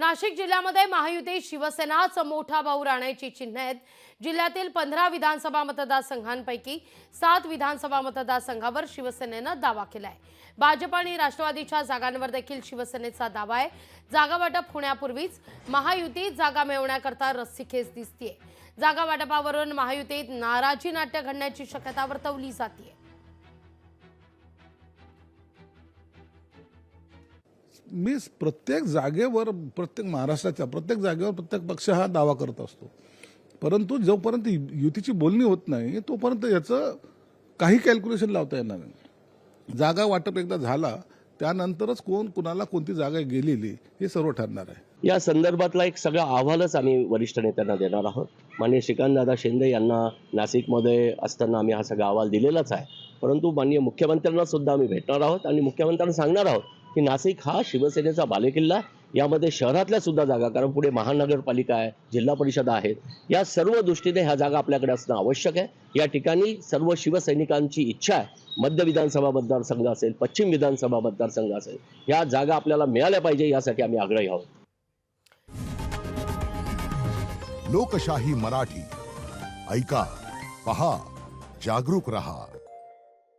नाशिक जिल्ह्यामध्ये महायुती शिवसेनाच मोठा भाऊ राहण्याची चिन्ह आहेत. जिल्ह्यातील पंधरा विधानसभा मतदारसंघांपैकी सात विधानसभा मतदारसंघावर शिवसेनेनं दावा केला आहे भाजप आणि राष्ट्रवादीच्या जागांवर देखील शिवसेनेचा दावा आहे. जागा वाटप होण्यापूर्वीच महायुतीत जागा मिळवण्याकरता रस्सीखेच दिसतीये. जागा वाटपावरून महायुतीत नाराजी नाट्य घडण्याची शक्यता वर्तवली जाते मी प्रत्येक जागेवर प्रत्येक महाराष्ट्राच्या प्रत्येक जागेवर प्रत्येक पक्ष हा दावा करत असतो. परंतु जोपर्यंत यु- युतीची बोलणी होत नाही तोपर्यंत याचं काही कॅल्क्युलेशन लावता येणार नाही. जागा वाटप एकदा झाला त्यानंतरच कोण कुणाला कोणती जागा गेलेली हे सर्व ठरणार आहे. या संदर्भातला एक सगळा अहवालच आम्ही वरिष्ठ नेत्यांना देणार आहोत. माननीय श्रीकांतदादा शिंदे यांना नाशिकमध्ये असताना आम्ही हा सगळा अहवाल दिलेलाच आहे. परंतु माननीय मुख्यमंत्र्यांना सुद्धा आम्ही भेटणार आहोत आणि मुख्यमंत्र्यांना सांगणार आहोत की नाशिक हा शिवसेनेचा बालेकिल्ला आहे. यामध्ये शहरातल्या सुद्धा जागा कारण पुढे महानगरपालिका आहे जिल्हा परिषद आहेत. या सर्व दृष्टीने ह्या जागा आपल्याकडे असणं आवश्यक आहे. या ठिकाणी सर्व शिवसैनिकांची इच्छा आहे. मध्य विधानसभा मतदारसंघ असेल पश्चिम विधानसभा मतदारसंघ असेल या जागा आपल्याला मिळाल्या पाहिजे यासाठी आम्ही आग्रही आहोत. लोकशाही मराठी. ऐका पहा जागरूक रहा.